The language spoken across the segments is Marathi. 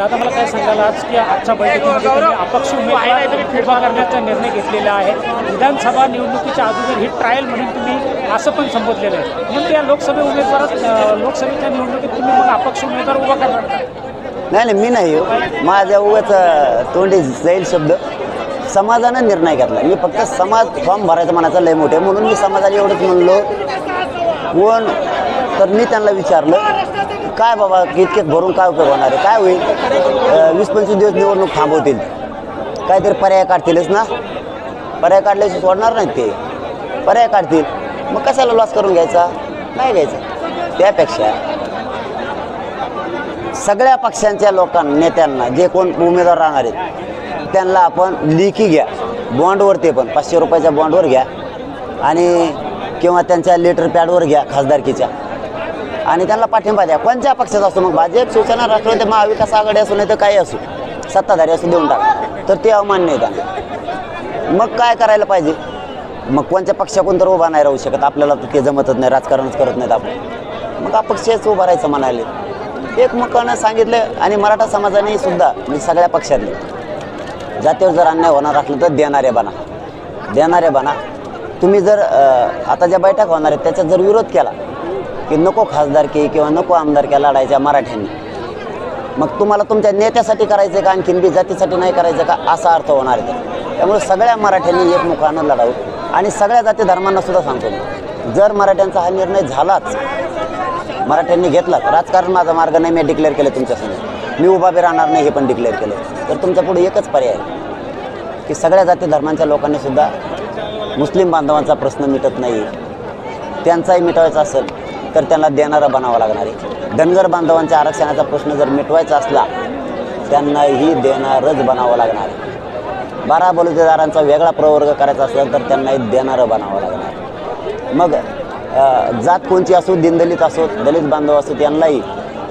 दादा मला काय सांगाल आज की आजच्या बैठकीमध्ये अपक्ष उमेदवार उभा करण्याचा निर्णय घेतलेला आहे. विधानसभा निवडणुकीच्या अगोदर ही ट्रायल म्हणून तुम्ही असं पण संबोधलेलं आहे. म्हणून त्या लोकसभा उमेदवारात लोकसभेच्या निवडणुकीत तुम्ही मग अपक्ष उमेदवार उभा करणार नाही नाही मी नाही. हो माझ्या उगाच तोंडी जाईल शब्द. समाजानं निर्णय घेतला. मी फक्त समाज फॉर्म भरायचा मनाचा लय मोठे म्हणून मी समाजाला एवढंच म्हणलो. कोण तर मी त्यांना विचारलं काय बाबा इतके भरून काय उपयोग होणार आहे? काय होईल? वीस पंचवीस दिवस निवडणूक थांबवतील. काहीतरी पर्याय काढतीलच ना? पर्याय काढल्याशी सोडणार नाहीत ते. पर्याय काढतील. मग कशाला लॉस करून घ्यायचा? नाही घ्यायचा. त्यापेक्षा सगळ्या पक्षांच्या लोकांना नेत्यांना जे कोण उमेदवार राहणार आहेत त्यांना आपण लिखी घ्या. बॉन्डवर ते पण पाचशे रुपयाच्या बॉन्डवर घ्या आणि किंवा त्यांच्या लेटर पॅडवर घ्या खासदारकीच्या. आणि त्यांना पाठिंबा द्या. कोणत्या पक्षाचा असो मग भाजप शिवसेना राष्ट्रवादी महाविकास आघाडी असो नाही तर काही असो सत्ताधारी असो देऊन टाका. तर ते अमान्य आहे त्यांना. मग काय करायला पाहिजे? मग कोणत्या पक्षाकडून तर उभा नाही राहू शकत. आपल्याला तर ते जमतच नाही राजकारणच करत नाहीत आपण. मग अपक्षच उभं राहायचं म्हणाले. एकमुखानं सांगितलं आणि मराठा समाजाने सुद्धा म्हणजे सगळ्या पक्षातले जातीवर जर अन्याय होणार असलं तर देणारे बना. देणारे बना. तुम्ही जर आता ज्या बैठक होणार आहेत त्याच्यात जर विरोध केला की नको खासदारकी किंवा नको आमदारक्या लढायच्या मराठ्यांनी. मग तुम्हाला तुमच्या नेत्यासाठी करायचं का? आणखीन बी जातीसाठी नाही करायचं का? असा अर्थ होणार आहे. त्यामुळे सगळ्या मराठ्यांनी एकमुखानं लढावं. आणि सगळ्या जाती धर्मांना सुद्धा सांगतो मी. जर मराठ्यांचा हा निर्णय झालाच मराठ्यांनी घेतला राजकारण माझा मार्ग नाही मी डिक्लेअर केलं तुमच्यासमोर मी उभा बी राहणार नाही हे पण डिक्लेअर केलं. तर तुमच्यापुढे एकच पर्याय की सगळ्या जाती धर्मांच्या लोकांनी सुद्धा मुस्लिम बांधवांचा प्रश्न मिटत नाही. त्यांचाही मिटवायचा असेल तर त्यांना देणारं बनावं लागणार आहे. धनगर बांधवांच्या आरक्षणाचा प्रश्न जर मिटवायचा असला त्यांनाही देणारच बनावं लागणार आहे. बारा बलुतेदारांचा वेगळा प्रवर्ग करायचा असला तर त्यांनाही देणारं बनावं लागणार मग जात कोणची असो दिनदलित असो दलित बांधव असो त्यांनाही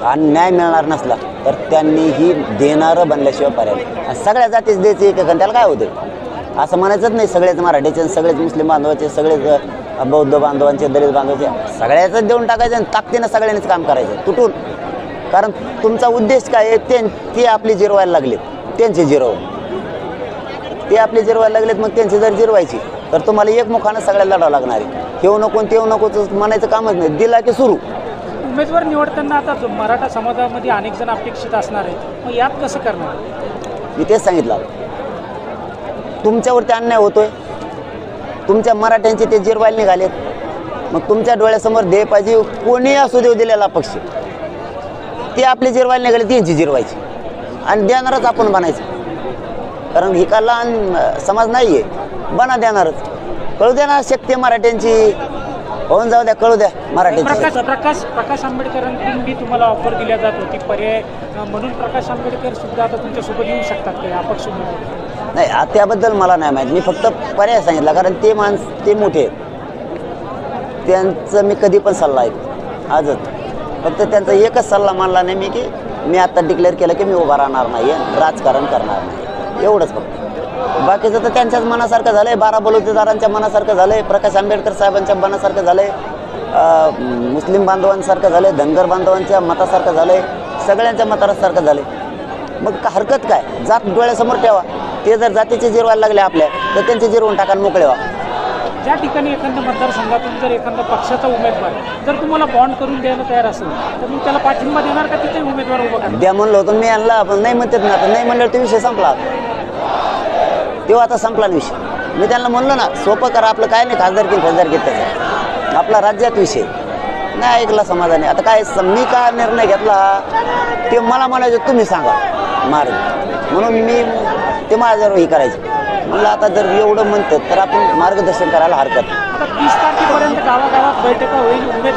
आणि न्याय मिळणार नसला तर त्यांनीही देणारं बनल्याशिवाय पर्याय सगळ्या जातीच द्यायचे एक एक त्याला काय होते असं म्हणायचंच नाही सगळेच मराठीचे आणि सगळेच मुस्लिम बांधवाचे सगळेच बौद्ध बांधवांचे दलित बांधवाचे सगळ्याच देऊन टाकायचं आणि ताकदीनं सगळ्यांनीच काम करायचं तुटून. कारण तुमचा उद्देश काय आहे? ते ते आपली जिरवायला लागलेत. त्यांचे जिरव ते आपले जिरवायला लागलेत मग त्यांची जर जिरवायची तर तुम्हाला एकमुखानं सगळ्याला लढावं लागणार आहे. ठेवू नको ठेवू नको म्हणायचं कामच नाही. दिला की सुरू. उमेदवार निवडताना आता मराठा समाजामध्ये अनेक जण अपेक्षित असणार आहेत मग यात कसं करणार? मी तेच सांगितलं. तुमच्यावरती अन्याय होतोय. तुमच्या मराठ्यांचे ते जिरवायला निघालेत. मग तुमच्या डोळ्यासमोर दे पाहिजे कोणी असू देऊ दिलेला पक्ष. ते आपले जिरवायला निघाले त्यांची जिरवायची. आणि देणारच आपण बनायचं. कारण ही का लहान समाज नाही आहे बना देणारच. कळू द्या ना शक्ती मराठ्यांची. होऊन जाऊ द्या कळू द्या मराठी प्रकाश प्रकाश प्रकाश आंबेडकरांकडून तुम्हाला ऑफर दिल्या जात होती. पर्याय म्हणून प्रकाश आंबेडकर सुद्धा आता तुमच्यासोबत येऊ शकतात काही अपक्ष नाही आ- त्याबद्दल मला नाही माहीत. मी फक्त पर्याय सांगितला कारण ते माणस ते मोठे आहेत. त्यांचं मी कधी पण सल्ला ऐकतो. आजच. फक्त त्यांचा एकच सल्ला मानला नाही मी की मी आता डिक्लेअर केलं की मी उभा राहणार नाही राजकारण करणार नाही एवढंच फक्त. बाकीचं तर त्यांच्याच मनासारखं झालंय. बारा बलुतेदारांच्या मनासारखं झालंय. प्रकाश आंबेडकर साहेबांच्या मनासारखं झालंय. आहे मुस्लिम बांधवांसारखं झालंय. धनगर बांधवांच्या मतासारखं झालंय. सगळ्यांच्या मतासारखं झालंय. मग का हरकत काय? जात डोळ्यासमोर ठेवा. ते जर जातीचे जिरवायला लागले आपल्या तर त्यांचे जिरवून टाका आणि मोकळे व्हा. ज्या ठिकाणी एखाद्या मतदारसंघातून जर एखादा पक्षाचा उमेदवार जर तुम्हाला बॉन्ड करून द्यायला तयार असेल तर मग त्याला पाठिंबा देणार का तिथे उमेदवार उभा करणार? द्या म्हणलं होतं मी आणला आपण नाही म्हणतात ना आता नाही म्हणल्यावर तो विषय संपला. तेव्हा आता संपला ना विषय. मी त्यांना म्हणलो ना सोपं करा आपलं काय नाही खासदार की खासदार घेत त्याचा. आपला राज्यात विषय. नाही ऐकला समाजाने. आता काय मी का निर्णय घेतला? ते मला म्हणायचं तुम्ही सांगा. मार्ग. म्हणून मी ते माझ्यावर हे करायचं म्हणलं आता जर एवढं म्हणतात तर आपण मार्गदर्शन करायला हरकत नाही. तीस तारखेपर्यंत गावागावात बैठका होईल